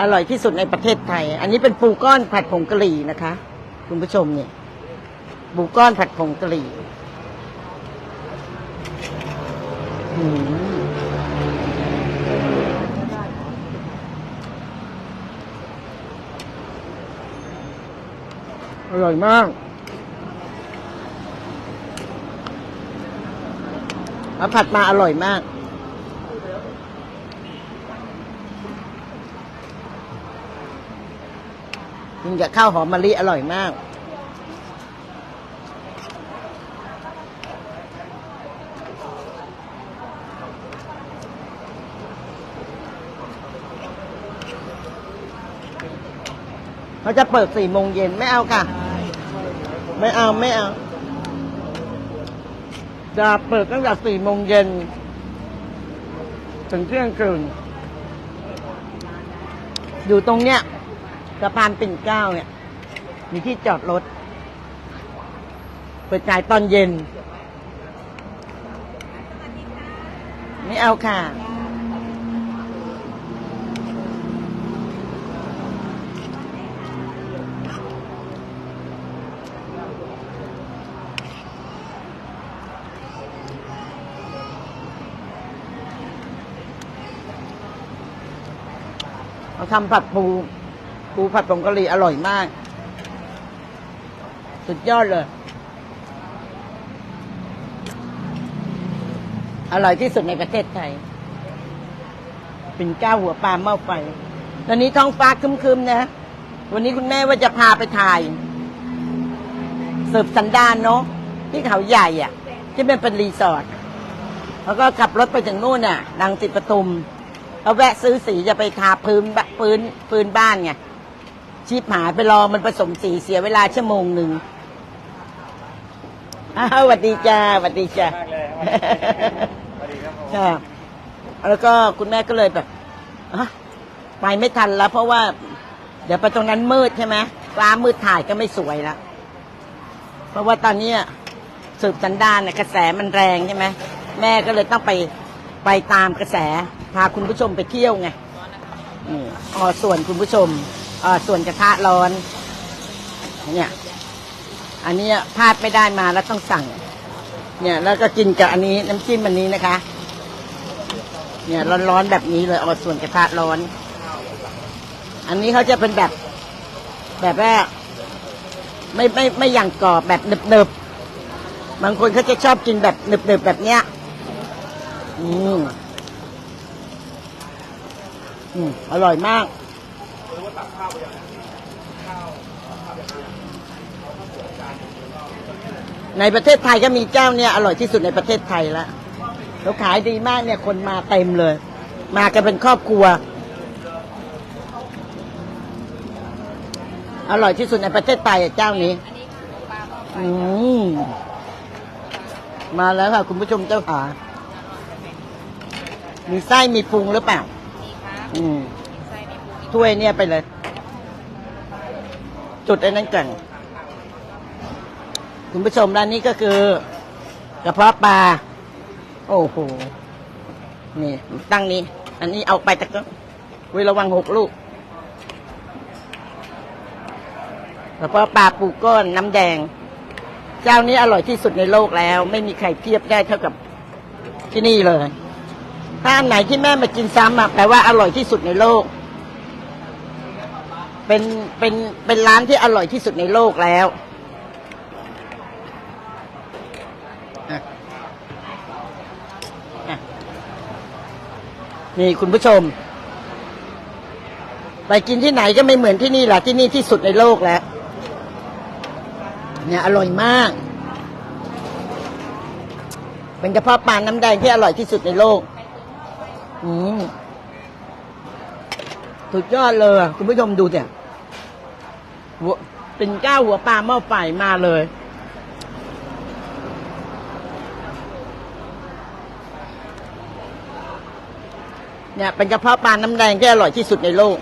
อร่อยที่สุดในประเทศไทย อันนี้เป็นปูก้อนผัดผงกะหรี่นะคะ คุณผู้ชมเนี่ยปูก้อนผัดผงกะหรี่อร่อยมาก แล้วผัดมาอร่อยมาก กินกับข้าวหอมมะลิอร่อยมาก เขาจะเปิดสี่โมงเย็นไม่เอาค่ะ ไม่เอาไม่เอา จะเปิดตั้งแต่สี่โมงเย็นถึงเที่ยงคืนอยู่ตรงเนี้ย สะพานปิ่นเกล้าเนี่ย มีที่จอดรถ เปิดขายตอนเย็น ไม่เอาค่ะ เราทำผัดปู ปูผัดผงกะหรี่อร่อยมาก สุดยอดเลย อร่อยที่สุดในประเทศไทย เป็นก้าวหัวปลาเมาไฟตอนนี้ท้องฟ้าคึมๆนะ วันนี้คุณแม่ว่าจะพาไปถ่ายเสิร์ฟสันดานเนาะที่เขาใหญ่อะที่เป็นเป็นรีสอร์ทแล้วก็ขับรถไปถึงนู่นน่ะดังสิตปทุมเขาแวะซื้อสีจะไปทาพื้นพื้นพื้นบ้านไง ชีพหายไปรอมันผสมสีเสียเวลาชั่วโมงหนึ่งอ้าวสวัสดีจ้าสวัสดีจ้ามากเลยสวัสดีครับผมค่ะแล้วก็คุณแม่ก็เลยแบบอะไปไม่ทันแล้ว เพราะว่า เดี๋ยวไปตรงนั้นมืดใช่ไหมฟ้ามืดถ่ายก็ไม่สวยแล้วเพราะว่าตอนเนี้ยสืบสันดานน่ะกระแสมันแรงใช่ไหมแม่ก็เลยต้องไปไปตามกระแส พาคุณผู้ชมไปเที่ยวไงนี่อ๋อส่วนคุณผู้ชมอ๋อ ส่วนกระทะร้อน เนี่ย อันนี้พลาดไม่ได้มาแล้วต้องสั่ง เนี่ยแล้วก็กินกับอันนี้น้ำจิ้มอันนี้นะคะ เนี่ยร้อนๆแบบนี้เลยเอาส่วนกระทะร้อน อันนี้เขาจะเป็นแบบ แบบว่าไม่ไม่ไม่อย่างกรอบแบบหนึบๆ บางคนเขาจะชอบกินแบบหนึบๆแบบเนี้ย อืม อืม อร่อยมาก ในประเทศไทยก็มีเจ้าเนี่ยอร่อยที่สุดในประเทศไทยแล้วแล้วขายดีมากเนี่ยคนมาเต็มเลย มากันเป็นครอบครัว อร่อยที่สุดในประเทศไทยอะเจ้านี้ อืมมาแล้วค่ะ คุณผู้ชมเจ้าขามีไส้มีปรุงหรือเปล่า อืม ถ้วยเนี่ยไปเลย จุดไอ้นั้นก่อนคุณผู้ชมร้านนี้ก็คือกระเพาะปลา โอ้โห นี่ ตั้งนี้ อันนี้เอาไปแต่ก็วิระวังหกลูกกระเพาะปลาปูก้อนน้ำแดง เจ้านี้อร่อยที่สุดในโลกแล้ว ไม่มีใครเทียบได้เท่ากับที่นี่เลย ถ้าอันไหนที่แม่มากินซ้ำอะแปลว่าอร่อยที่สุดในโลก เป็นเป็นเป็นร้านที่อร่อยที่สุดในโลกแล้ว นี่คุณผู้ชม ไปกินที่ไหนก็ไม่เหมือนที่นี่แหละที่นี่ที่สุดในโลกแล้ว เนี่ยอร่อยมาก เป็นกระเพาะปลาน้ำแดงที่อร่อยที่สุดในโลก อืมสุดยอดเลยคุณผู้ชมดูเนี่ย หัวเป็นก้าวหัวปลาหม้อไฟมาเลย เนี่ยเป็นกระเพาะปลาน้ำแดงที่อร่อยที่สุดในโลก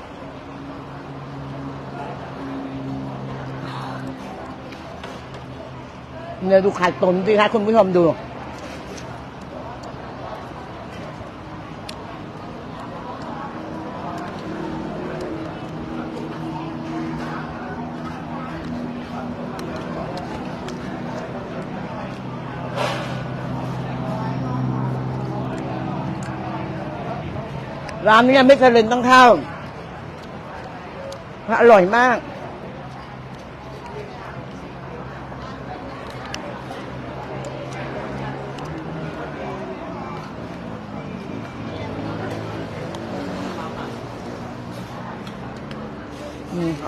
เนี่ยดูไข่ตุ๋นสิคะคุณผู้ชมดู ร้านนี้ไม่เคยเล่นต้องเข้าอร่อยมาก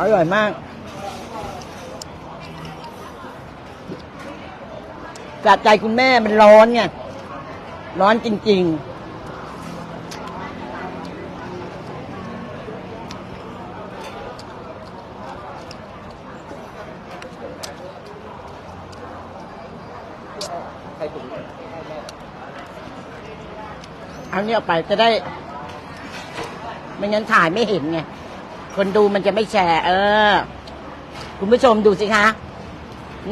อร่อยมากกาดใจคุณแม่มันร้อนไงร้อนจริงใครถุง ๆ เอาเนี่ยไปจะได้ ไม่งั้นถ่ายไม่เห็นไง คนดูมันจะไม่แชร์ เออ คุณผู้ชมดูสิคะ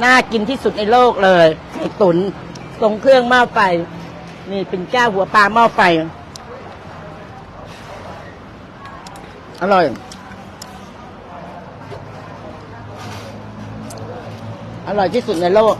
น่ากินที่สุดในโลกเลยไข่ตุนทรงเครื่องหม้อไฟ นี่เป็นแก้วหัวปลาหม้อไฟ อร่อย อร่อยที่สุดในโลก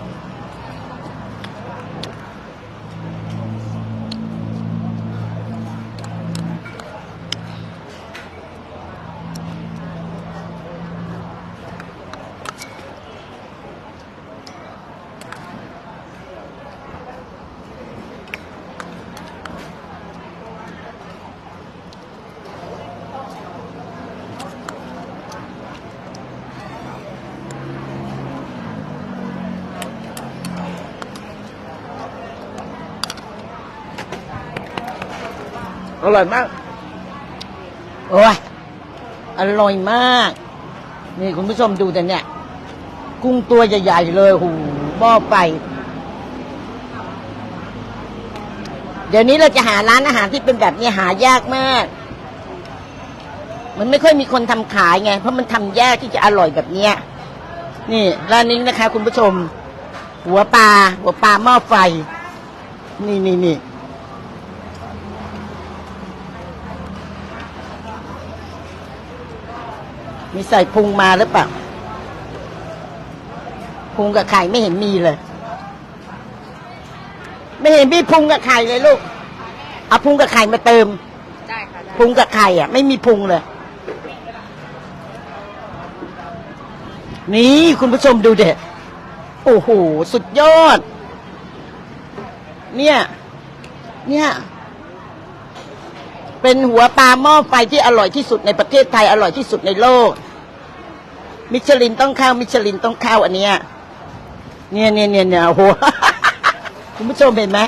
อร่อยมาก โอ้ย อร่อยมาก นี่คุณผู้ชมดูแต่เนี่ย กุ้งตัวใหญ่ๆเลยหูหม้อไฟเดี๋ยวนี้เราจะหาร้านอาหารที่เป็นแบบนี้หายากมาก มันไม่ค่อยมีคนทำขายไง เพราะมันทำยากที่จะอร่อยแบบเนี้ย นี่ร้านนี้นะคะ คุณผู้ชม หัวปลาหัวปลาหม้อไฟ นี่นี่นี่ มีใส่พุงมาหรือเปล่า พุงกับไข่ไม่เห็นมีเลย ไม่เห็นมีพุงกับไข่เลยลูก เอาพุงกับไข่มาเติม ได้ค่ะได้พุงกับไข่อะ ไม่มีพุงเลย นี่คุณผู้ชมดูเด็ดโอ้โห สุดยอด เนี่ย เนี่ย เป็นหัวปลาหม้อไฟที่อร่อยที่สุดในประเทศไทย อร่อยที่สุดในโลก มิชลินต้องเข้ามิชลินต้องเข้าอันเนี้ยเนี่ยเนี่ยเนี่ยเนี่ยโอ้โหคุณผู้ชมเห็นไหม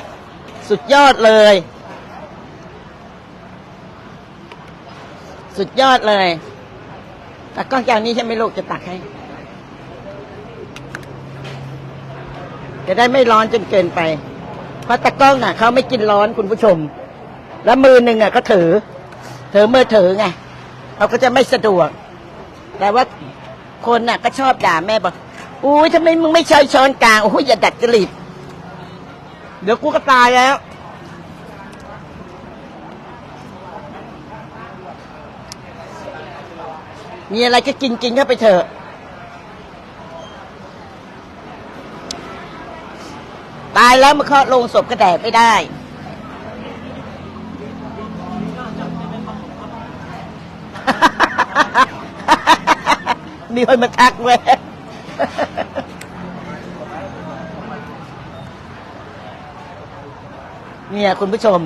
สุดยอดเลย สุดยอดเลยตักกล้องแก้วนี้ใช่ไหมลูกจะตักให้จะได้ไม่ร้อนจนเกินไป เพราะตะกล้องอะเขาไม่กินร้อนคุณผู้ชม แล้วมือหนึ่งอะก็ถือถือมือถือไงเขาก็จะไม่สะดวก แต่ว่า คนน่ะ ก็ชอบด่าแม่บอกอุ้ยทำไมมึงไม่ใช้ช้อนกลางโอ้ยอย่าดัดจริตเดี๋ยวกูก็ตายแล้ว มีอะไรก็กินกินเข้าไปเถอะตายแล้วมาเคาะลงศพก็แดกไม่ได้ มีคนมาทักเว้ยเนี่ยคุณผู้ชม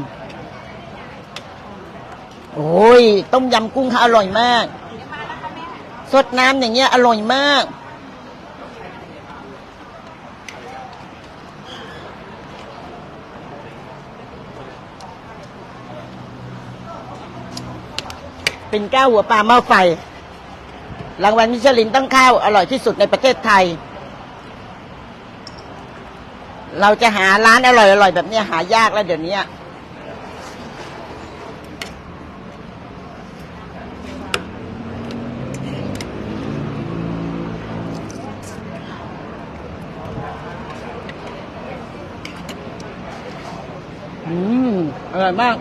โอ้ย ต้มยำกุ้งเขาอร่อยมาก สดน้ำอย่างเงี้ยอร่อยมาก เป็นแก้วหัวปลาหม้อไฟ รางวัลมิชลินต้องข้าวอร่อยที่สุดในประเทศไทย เราจะหาร้านอร่อยๆแบบนี้หายากแล้วเดี๋ยวนี้อืมอร่อยมาก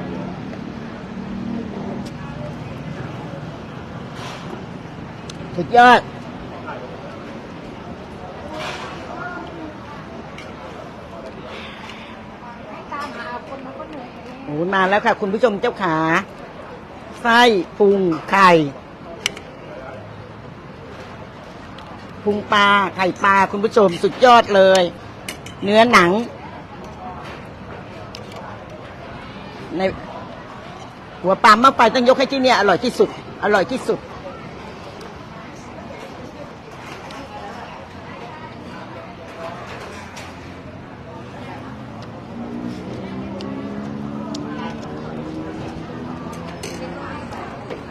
สุดยอด โอ้โหมาแล้วค่ะ คุณผู้ชมเจ้าขา ไส้พุงไข่ พุงปลาไข่ปลาคุณผู้ชมสุดยอดเลย เนื้อหนัง ในหัวปลาเมื่อไปต้องยกให้ที่เนี่ยอร่อยที่สุด อร่อยที่สุด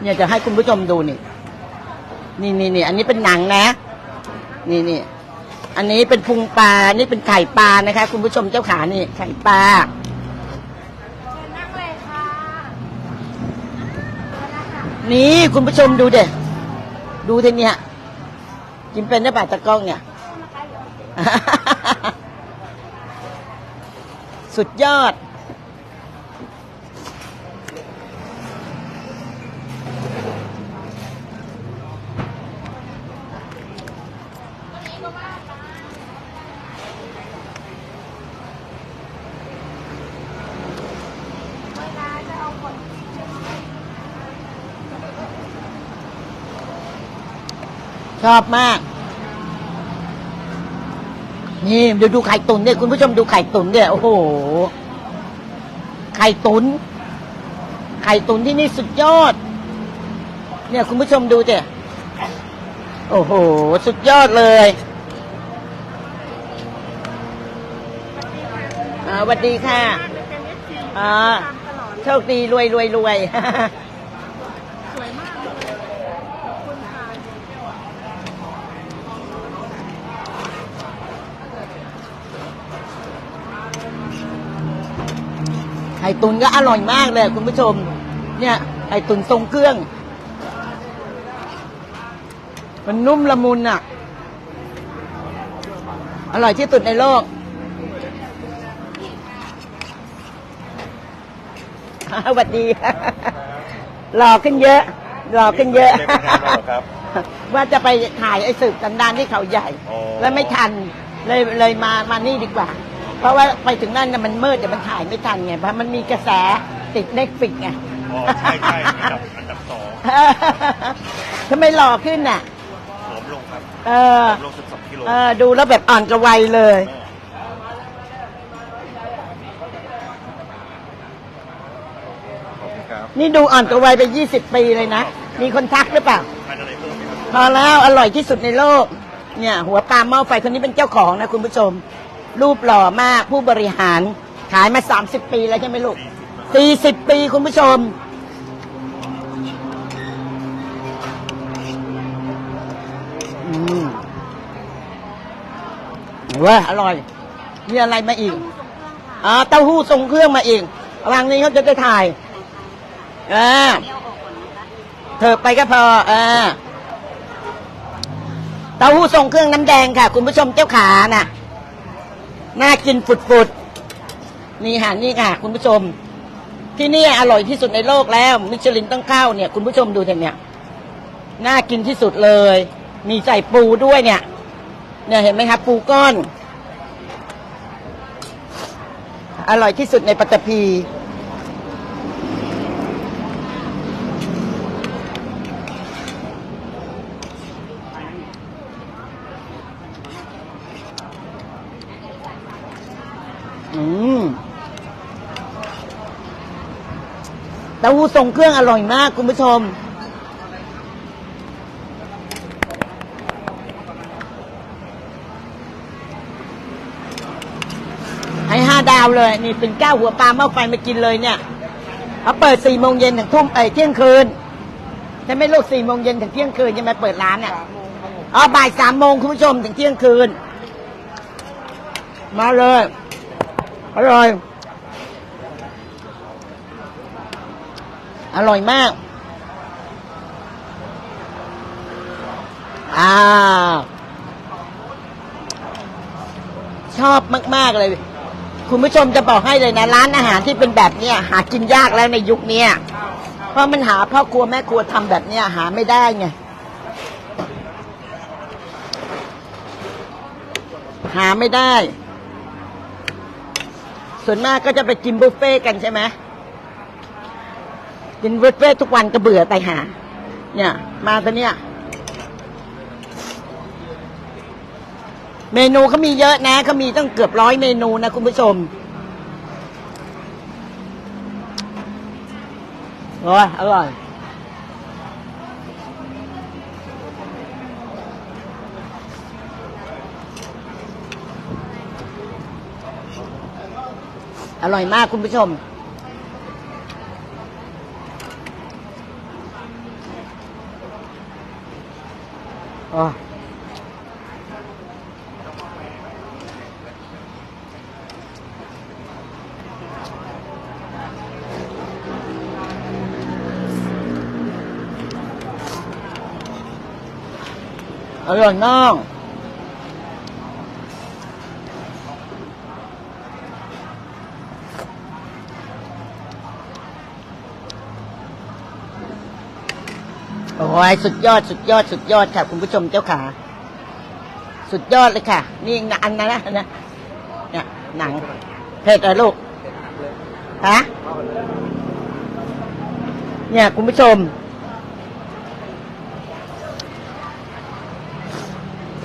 เนี่ยจะให้คุณผู้ชมดูนี่ นี่นี่นี่อันนี้เป็นหนังนะ นี่นี่อันนี้เป็นพุงปลา นี่เป็นไข่ปลานะคะ คุณผู้ชมเจ้าขานี่ ไข่ปลานั่งเลยค่ะนี่คุณผู้ชมดูเด็ดูทีเนี่ยกินเป็นได้ป่ะตะกล้องเนี่ย สุดยอด ชอบมาก นี่เดี๋ยวดูไข่ตุ๋นเนี่ยคุณผู้ชมดูไข่ตุ๋นเนี่ยโอ้โห ไข่ตุ๋นไข่ตุ๋นที่นี่สุดยอด เนี่ยคุณผู้ชมดูเจ้โอ้โห สุดยอดเลยอาสวัสดีค่ะ อ่า โชคดีรวยรวยรวย สวยมากเลยขอบคุณค่ะ ไข่ ตุ๋นก็อร่อยมากเลยคุณผู้ชม เนี่ยไข่ตุ๋นทรงเครื่อง มันนุ่มละมุนอะ อร่อยที่สุดในโลก สวัสดีหล่อขึ้นเยอะหล่อขึ้นเยอะไม่เป็นไรหรอกครับว่าจะไปถ่ายไอ้สืบตำนานที่เขาใหญ่อ๋อแล้วไม่ทันเลยเลยมามานี่ดีกว่า เพราะว่าไปถึงนั่นน่ะมันมืดเดี๋ยวมันถ่ายไม่ทันไงเพราะมันมีกระแสติดเน็กฟิกไงอ๋อใช่ใช่อันดับอันดับสองทำไมหล่อขึ้นน่ะผอมลงครับเออผอมลงสิบสองกิโลเออดูแล้วแบบอ่อนกระวัยเลย ขอบคุณครับนี่ดูอ่อนกระวัยไปยี่สิบปีเลยนะ มีคนทักหรือเปล่า ทานอะไรเพิ่มไหมครับพอแล้วอร่อยที่สุดในโลก เนี่ย หัวปลาหม้อไฟคนนี้เป็นเจ้าของนะคุณผู้ชม รูปหล่อมากผู้บริหารขายมาสามสิบปีแล้วใช่ไหมลูกสี่สิบปีคุณผู้ชม อืมเว้ยอร่อย มีอะไรมาอีกอ่าเต้าหู้ทรงเครื่องมาอีกวางนี้เขาจะได้ถ่ายอ่าเถิบไปก็พออ่าเต้าหู้ทรงเครื่องน้ำแดงค่ะ คุณผู้ชมเจ้าขาน่ะ น่ากินฝุดๆนี่ค่ะนี่ค่ะ คุณผู้ชม ที่นี่อร่อยที่สุดในโลกแล้ว มิชลินต้องเข้าเนี่ย คุณผู้ชมดูเถอะเนี่ยน่ากินที่สุดเลย มีใส่ปูด้วยเนี่ย เนี่ยเห็นไหมครับปูก้อน อร่อยที่สุดในปัตตภี อืม เต้าหู้ทรงเครื่องอร่อยมากคุณผู้ชม ให้ห้าดาวเลย นี่เป็นก้าหัวปลาหม้อไฟมากินเลยเนี่ยเขาเปิดสี่โมงเย็นถึงทุ่มเอ้ยเที่ยงคืนใช่ไหมลูกสี่โมงเย็นถึงเที่ยงคืนใช่ไหมเปิดร้านเนี่ยอ๋อบ่ายสามโมงคุณผู้ชมถึงเที่ยงคืน มาเลยอร่อย อร่อยมาก อ่า ชอบมาก ๆ เลย คุณผู้ชมจะบอกให้เลยนะ ร้านอาหารที่เป็นแบบเนี้ยหากินยากแล้วในยุคเนี้ยเพราะมันหาพ่อครัวแม่ครัวทำแบบเนี้ยหาไม่ได้ไงหาไม่ได้ ส่วนมากก็จะไปกินบุฟเฟ่ต์กันใช่ไหม กินบุฟเฟ่ต์ทุกวันก็เบื่อไปหา เนี่ย มาตอนเนี้ยเมนูเขามีเยอะนะเขามีตั้งเกือบร้อยเมนูนะคุณผู้ชมโอ้ยอร่อยอร่อยมากคุณผู้ชม โอ้ยอ โอ้ยสุดยอดสุดยอดสุดยอดค่ะ คุณผู้ชมเจ้าขาสุดยอดเลยค่ะ นี่อันนั้นนะนะเนี่ยหนังเผ็ดเหรอลูกฮะเนี่ย คุณผู้ชม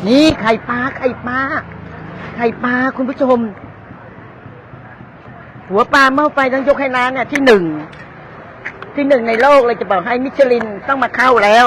นี่ไข่ปลาไข่ปลาไข่ปลาคุณผู้ชม หัวปลาเมื่อไฟต้องยกให้น้าเนี่ยที่หนึ่ง ที่หนึ่งในโลกเลยจะบอกให้มิชลินต้องมาเข้าแล้ว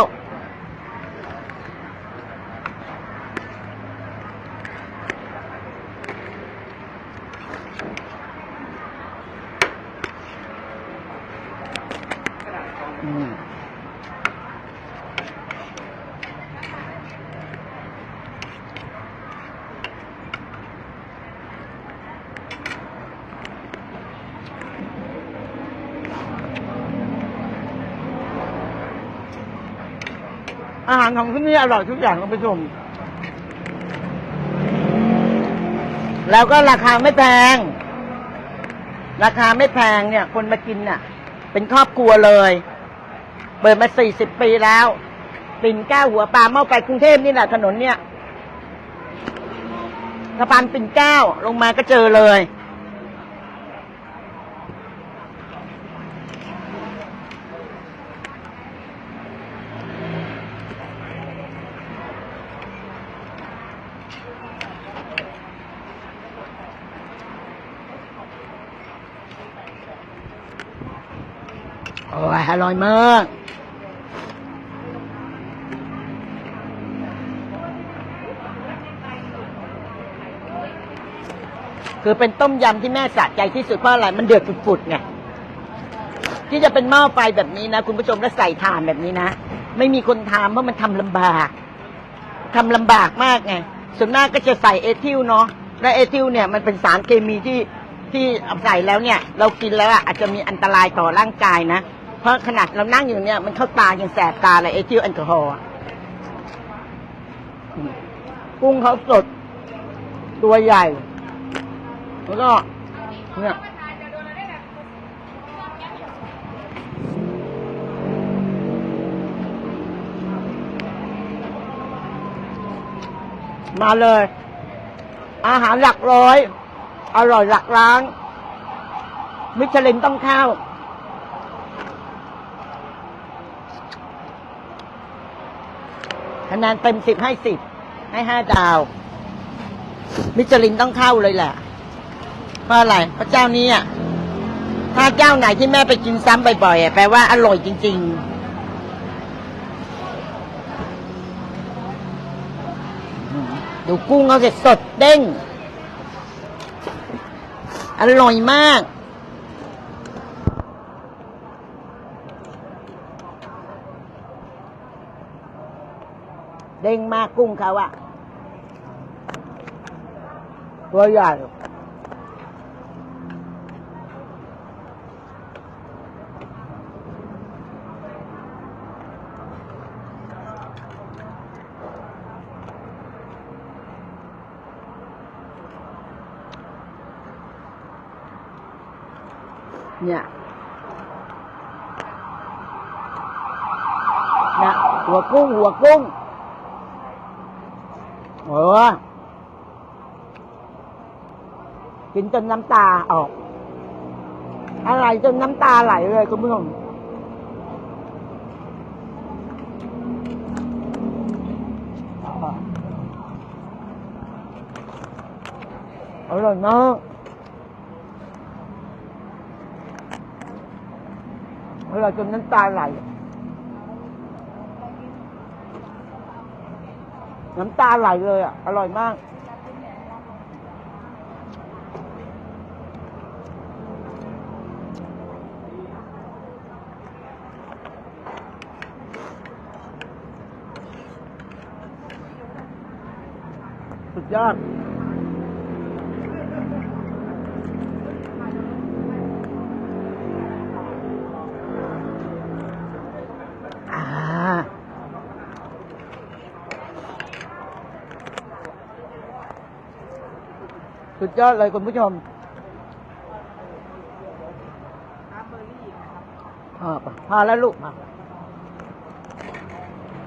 อาหารของที่นี่อร่อยทุกอย่างคุณผู้ชม แล้วก็ราคาไม่แพง ราคาไม่แพงเนี่ย คนมากินน่ะ เป็นครอบครัวเลย เปิดมาสี่สิบปีแล้วปิ่นเก้าหัวปลาเมื่อไปกรุงเทพนี่แหละถนนเนี่ยสะพานปิ่นเก้าลงมาก็เจอเลย ร่อยมาก คือเป็นต้มยำที่แม่สะใจที่สุดเพราะอะไร มันเดือดฝุดๆไง ที่จะเป็นหม้อไฟแบบนี้นะ คุณผู้ชมแล้วใส่ถ่านแบบนี้นะ ไม่มีคนทำเพราะมันทำลำบาก ทำลำบากมากไง ส่วนมากก็จะใส่เอทิลเนาะ และเอทิลเนี่ยมันเป็นสารเคมีที่ที่ใส่แล้วเนี่ย เรากินแล้วอาจจะมีอันตรายต่อร่างกายนะ เพราะขนาดเรานั่งอยู่เนี่ย มันเข้าตายังแสบตาเลยเอทิลแอลกอฮอล์อะกุ้งเขาสด ตัวใหญ่ แล้วก็เนี่ยมาเลย อาหารหลักร้อย อร่อยหลักล้าน มิชลินต้องเข้า คะแนนเต็มสิบให้สิบให้ห้าดาว มิชลินต้องเข้าเลยแหละเพราะอะไรเพราะเจ้านี้อะถ้าเจ้าไหนที่แม่ไปกินซ้ำบ่อยๆอะแปลว่าอร่อยจริง ๆ ดูกุ้งเขาเสร็จสดเด้ง อร่อยมาก เด้งมากกุ้งเขาอะตัวใหญ่ เออกินจนน้ำตาออก อะไรจนน้ำตาไหลเลยคุณผู้ชมอร่อยนากอร่อยจนน้ำตาไหล น้ำตาไหลเลยอะ อร่อยมาก สุดยอด อ่า สุด ยอดเลยคุณผู้ชมพอปะพอแล้วลูกมา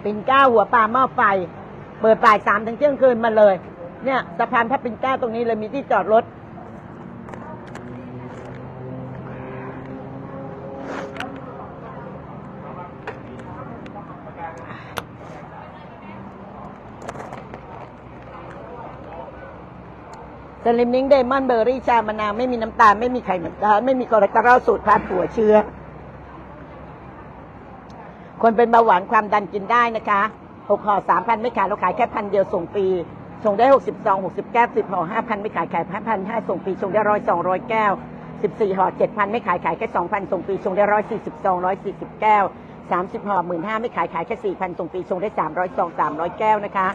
ปิ่นเกล้าหัวปลาหม้อไฟ เปิดบ่ายสามถึงเที่ยงคืนมาเลย เนี่ยสะพานพระปิ่นเกล้าตรงนี้เลยมีที่จอดรถ ส ลิมนิ้งเดมอนเบอร์รี่ชามะนาวไม่มีน้ำตาล ไม่มีไขมันเอ่อไม่มีคอเลสเตอรอลสูตรพาดหัวเชื้อ คนเป็นเบาหวานความดันกินได้นะคะหกห่อสามพันไม่ขายเราขายแค่พันเดียวส่งฟรีส่งได้หกสิบซองหกสิบแก้วสิบห่อห้าพันไม่ขายขายห้าพันห้าส่งฟรีส่งได้ร้อยสองร้อยแก้วสิบสี่ห่อเจ็ดพันไม่ขายขายแค่สองพันส่งฟรีส่งได้ร้อยสี่สิบซองร้อยสี่สิบแก้วสามสิบห่อหมื่นห้าไม่ขายขายแค่สี่พันส่งฟรีส่งได้สามร้อยซองสามร้อยแก้วนะคะ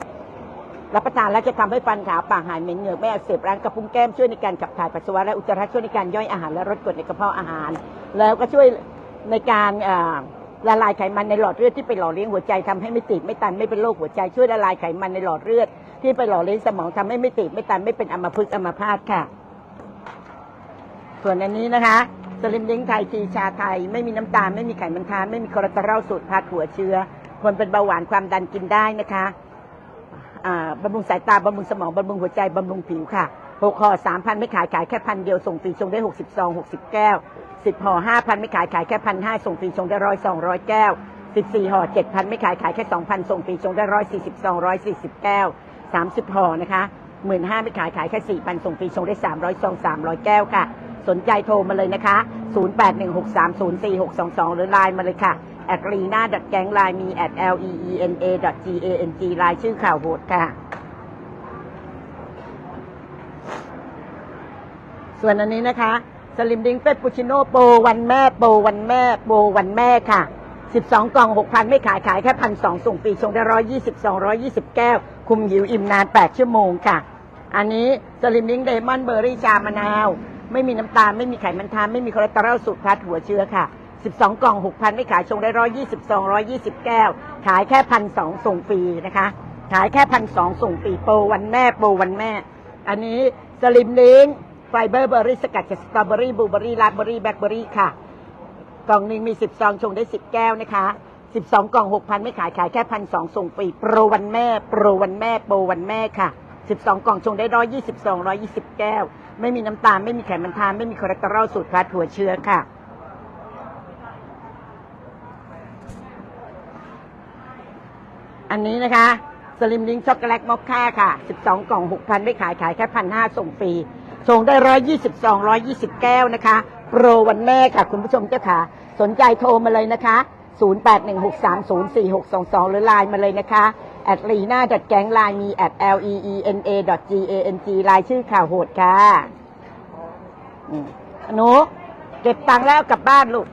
รับประทานแล้วจะทำให้ฟันขาวปากหายเหม็นเหงือกไม่อักเสบร้างกระพุ้งแก้มช่วยในการขับถ่ายปัสสาวะและอุจจาระช่วยในการย่อยอาหารและลดกรดในกระเพาะอาหาร แล้วก็ช่วยในการละลายไขมันในหลอดเลือดที่ไปหล่อเลี้ยงหัวใจทำให้ไม่ติดไม่ตันไม่เป็นโรคหัวใจช่วยละลายไขมันในหลอดเลือด ที่ไปหล่อเลี้ยงสมองทำให้ไม่ติดไม่ตันไม่เป็นอัมพฤกษ์อัมพาตค่ะ ส่วนอันนี้นะคะสลิมดิ้งไทยทีชาไทย ไม่มีน้ำตาลไม่มีไขมันทานไม่มีคอเลสเตอรอลสูตรพาดหัวเชื้อคนเป็นเบาหวานความดันกินได้นะคะ บำรุงสายตาบำรุงสมองบำรุงหัวใจบำรุงผิวค่ะหกห่อสามพันไม่ขายขายแค่พันเดียวส่งฟรีส่งได้หกสิบซองหกสิบแก้วสิบห่อห้าพันไม่ขายขายแค่พันห้าส่งฟรีส่งได้ร้อยสองร้อยแก้วสิบสี่ห่อเจ็ดพันไม่ขายขายแค่สองพันส่งฟรีส่งได้ร้อยสี่สิบซองร้อยสี่สิบแก้วสามสิบห่อนะคะหมื่นห้าไม่ขายขายแค่สี่พันส่งฟรีส่งได้สามร้อยซองสามร้อยแก้วค่ะ สนใจโทรมาเลยนะคะ0816304622หรือไลน์มาเลยค่ะ แอดรีน่าดัดแก๊งไลน์มีแอด l e e n a g a n g ไลน์ชื่อข่าวโหดค่ะ ส่วนอันนี้นะคะ สลิมดิงเฟสปูชิโน่โปรวันแม่โปรวันแม่โปรวันแม่ค่ะ 12 กล่อง 6,000 ไม่ขายขายแค่พันสส่งฟรีส่งได้120 220แก้ว คุมหิวอิ่มนาน 8 ชั่วโมงค่ะ อันนี้สลิมดิงเดมอนเบอร์รี่ชามะนาว ไม่มีน้ำตาล ไม่มีไขมันทานไม่มีคอเลสเตอรอลสูตรพัดหัวเชื้อค่ะ 12 กล่อง 6,000 ไม่ขายชงได้ 120 220 แก้ว ขายแค่พันสองส่งฟรีนะคะ ขายแค่พันสองส่งฟรีโปรวันแม่โปรวันแม่ อันนี้สลิมลิงไฟเบอร์เบอร์รี่สกัดจากสตรอเบอรี่บลูเบอรี่ราสเบอรี่แบล็คเบอรี่ค่ะ กล่องหนึ่งมี 10 ซองชงได้ 10 แก้วนะคะ 12 กล่อง 6,000 ไม่ขายขายแค่พันสองส่งฟรีโปรวันแม่โปรวันแม่โปรวันแม่ค่ะ 12 กล่องชงได้ 120 220 แก้ว ไม่มีน้ำตาลไม่มีไขมันทานไม่มีคอเลสเตอรอลสูตรพัดหัวเชื้อค่ะ อันนี้นะคะสลิมลิงช็อกโกแลตมอคค่าค่ะ 12 กล่อง 6,000 ไม่ขายขายแค่พันห้าส่งฟรี ส่งได้ 122 120 แก้วนะคะ โปรวันแม่ค่ะ คุณผู้ชมเจ้าค่ะ สนใจโทรมาเลยนะคะ 0816304622 หรือไลน์มาเลยนะคะแอดลีน่าดัดแก๊งไลน์มีแอด l e e n a g a n g ไลน์ชื่อข่าวโหดค่ะหนูเก็บตังค์แล้วกลับบ้านลูก